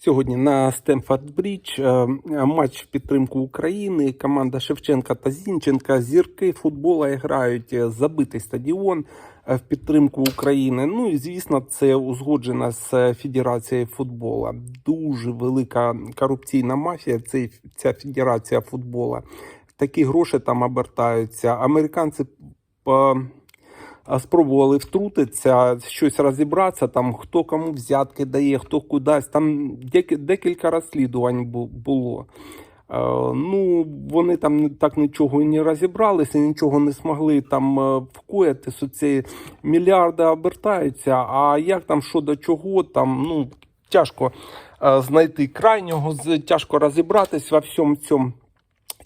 Сьогодні на Стемфорд Брідж е, матч в підтримку України. Команда Шевченка та Зінченка. Зірки футбола грають е, забитий стадіон е, в підтримку України. Ну і звісно, це узгоджено з Федерацією футбола. Дуже велика корупційна мафія. Це ця федерація футбола. Такі гроші там обертаються. Американці по спробували втрутитися, щось розібратися, там хто кому взятки дає, хто кудись. Там декілька розслідувань було. Е, Ну, вони там так нічого і не розібралися, нічого не змогли там е, вкоїти, ці мільярди обертаються. А як там що до чого, там ну тяжко е, знайти крайнього, тяжко розібратись во всьому цьому.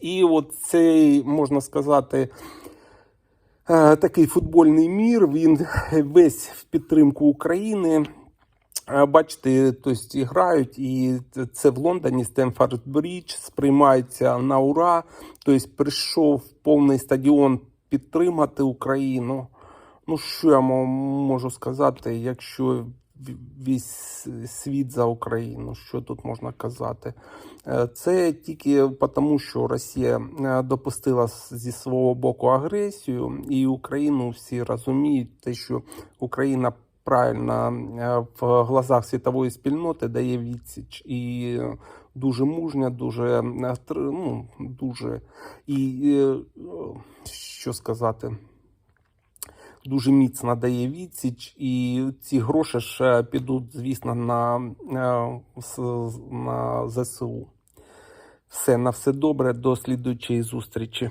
І от цей, можна сказати, такий футбольний мір, він весь в підтримку України. Е, Бачите, тобто грають, і це в Лондоні Стемфорд Брідж сприймається на ура. Тобто прийшов повний стадіон підтримати Україну. Ну, що я можу сказати, якщо весь світ за Україну, що тут можна казати? Е, Це тільки тому, що Росія е, допустила зі свого боку агресію, і Україну всі розуміють, те, що Україна правильно е, в глазах світової спільноти дає відсіч і дуже мужня, дуже ну, дуже і що сказати. Дуже міцно дає відсіч, і ці гроші ж підуть, звісно, на, е, на ЗСУ. Все, на все добре, до слідуючої зустрічі.